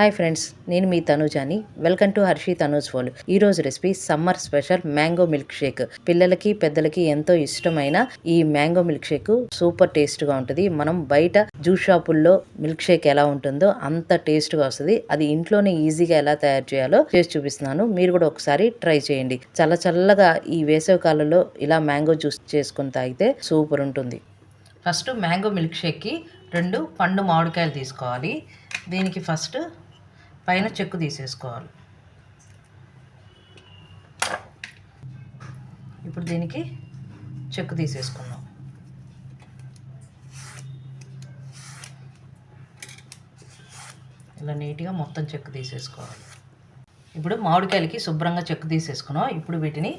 Hi friends నేను మీ తనుజాని. వెల్కమ్ టు హర్షి తనూజ్ ఫోల్ ఈ రోజు recipe summer special mango milkshake. పిల్లలకి పెద్దలకి ఎంతో ఇష్టమైన ఈ మ్యాంగో మిల్క్ షేక్. సూపర్ టేస్ట్గా ఉంటుంది. మనం బయట జ్యూస్ షాపుల్లో మిల్క్ షేక్ ఎలా ఉంటుందో అంత టేస్ట్గా వస్తుంది. అది ఇంట్లోనే ఈజీగా ఎలా తయారు చేయాలో చేసి చూపిస్తున్నాను. మీరు కూడా ఒకసారి ట్రై చేయండి. చల్ల చల్లగా ఈ వేసవి కాలంలో ఇలా మ్యాంగో జ్యూస్ చేసుకుని తాగితే సూపర్ ఉంటుంది. ఫస్ట్ మ్యాంగో మిల్క్ షేక్కి రెండు పండు మామిడికాయలు తీసుకోవాలి. దీనికి ఫస్ట్ పైన చెక్కు తీసేసుకోవాలి. ఇప్పుడు దీనికి చెక్కు తీసేసుకుందాం. ఇలా నీట్గా మొత్తం చెక్కు తీసేసుకోవాలి. ఇప్పుడు మామిడికాయలకి శుభ్రంగా చెక్కు తీసేసుకున్నాం. ఇప్పుడు వీటిని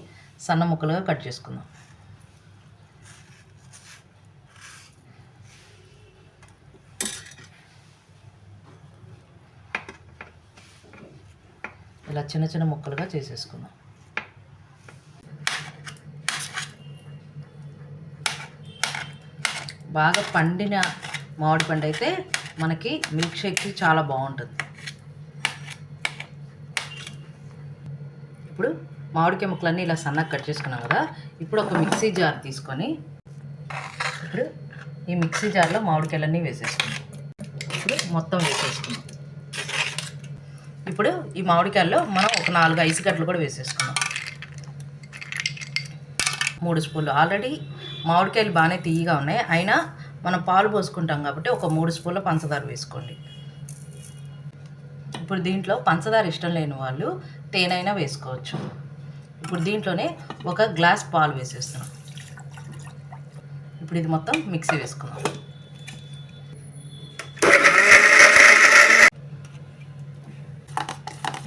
సన్న ముక్కలుగా కట్ చేసుకుందాం. ఇలా చిన్న చిన్న ముక్కలుగా చేసేసుకుందాం. బాగా పండిన మామిడి పండు అయితే మనకి మిల్క్ షేక్కి చాలా బాగుంటుంది. ఇప్పుడు మామిడికాయ ముక్కలన్నీ ఇలా సన్నగా కట్ చేసుకున్నాం కదా ఇప్పుడు ఒక మిక్సీ జార్ తీసుకొని ఇప్పుడు ఈ మిక్సీ జార్లో మామిడికాయలన్నీ వేసేసుకుందాం. ఇప్పుడు మొత్తం వేసేసుకుందాం. ఇప్పుడు ఈ మామిడికాయల్లో మనం ఒక నాలుగు ఐసు గడ్డలు కూడా వేసేసుకున్నాం మూడు స్పూన్లు. ఆల్రెడీ మామిడికాయలు బాగానే తీయగా ఉన్నాయి. అయినా మనం పాలు పోసుకుంటాం కాబట్టి ఒక మూడు స్పూన్ల పంచదార వేసుకోండి. ఇప్పుడు దీంట్లో పంచదార ఇష్టం లేని వాళ్ళు తేనైనా వేసుకోవచ్చు. ఇప్పుడు దీంట్లోనే ఒక గ్లాస్ పాలు వేసేస్తున్నాం. ఇప్పుడు ఇది మొత్తం మిక్సీ వేసుకుందాం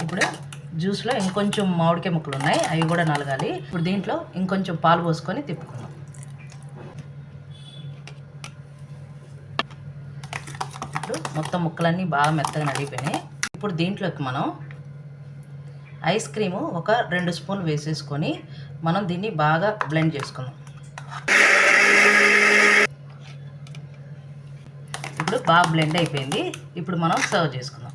ఇప్పుడు జ్యూస్లో ఇంకొంచెం మామిడికాయ ముక్కలు ఉన్నాయి. అవి కూడా నలగాలి. ఇప్పుడు దీంట్లో ఇంకొంచెం పాలు పోసుకొని తిప్పుకుందాం. ఇప్పుడు మొత్తం ముక్కలన్నీ బాగా మెత్తగా నలిగిపోయినాయి. ఇప్పుడు దీంట్లోకి మనం ఐస్ క్రీము ఒక రెండు స్పూన్లు వేసేసుకొని మనం దీన్ని బాగా బ్లెండ్ చేసుకుందాం. ఇప్పుడు బాగా బ్లెండ్ అయిపోయింది. ఇప్పుడు మనం సర్వ్ చేసుకుందాం.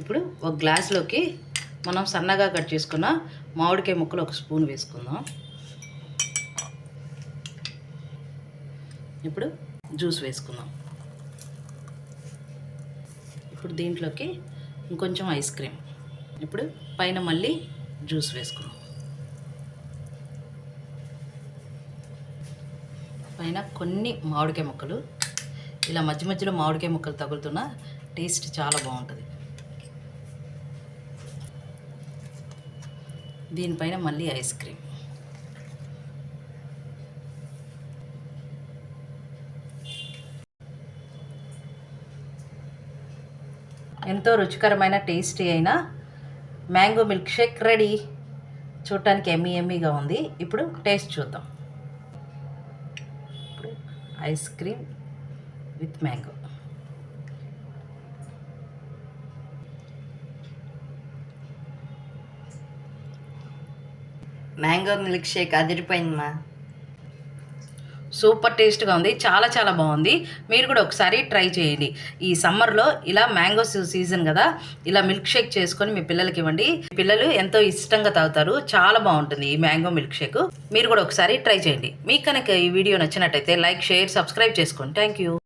ఇప్పుడు ఒక గ్లాస్లోకి మనం సన్నగా కట్ చేసుకున్న మామిడికాయ ముక్కలు ఒక స్పూన్ వేసుకుందాం. ఇప్పుడు జ్యూస్ వేసుకుందాం. ఇప్పుడు దీంట్లోకి ఇంకొంచెం ఐస్ క్రీమ్. ఇప్పుడు పైన మళ్ళీ జ్యూస్ వేసుకుందాం. పైన కొన్ని మామిడికాయ ముక్కలు. ఇలా మధ్య మధ్యలో మామిడికాయ ముక్కలు తగులుతున్న టేస్ట్ చాలా బాగుంటుంది. దీనిపైన మళ్ళీ ఐస్ క్రీమ్. ఎంతో రుచికరమైన టేస్టీ అయిన మ్యాంగో మిల్క్ షేక్ రెడీ. చూడటానికి ఎమ్మీ ఎమ్మీగా ఉంది. ఇప్పుడు టేస్ట్ చూద్దాం. ఇప్పుడు ice cream with mango. Mango milkshake అదిరిపోయిందిమా. Super టేస్ట్గా ఉంది చాలా చాలా బాగుంది. మీరు కూడా ఒకసారి ట్రై చేయండి. ఈ సమ్మర్లో ఇలా మ్యాంగో సీజన్ కదా ఇలా మిల్క్ షేక్ చేసుకొని మీ పిల్లలకి ఇవ్వండి. పిల్లలు ఎంతో ఇష్టంగా తాగుతారు చాలా బాగుంటుంది ఈ మ్యాంగో మిల్క్ షేక్. మీరు కూడా ఒకసారి ట్రై చేయండి. మీకు కనుక ఈ వీడియో నచ్చినట్టయితే లైక్ షేర్ సబ్స్క్రైబ్ చేసుకోండి థ్యాంక్ యూ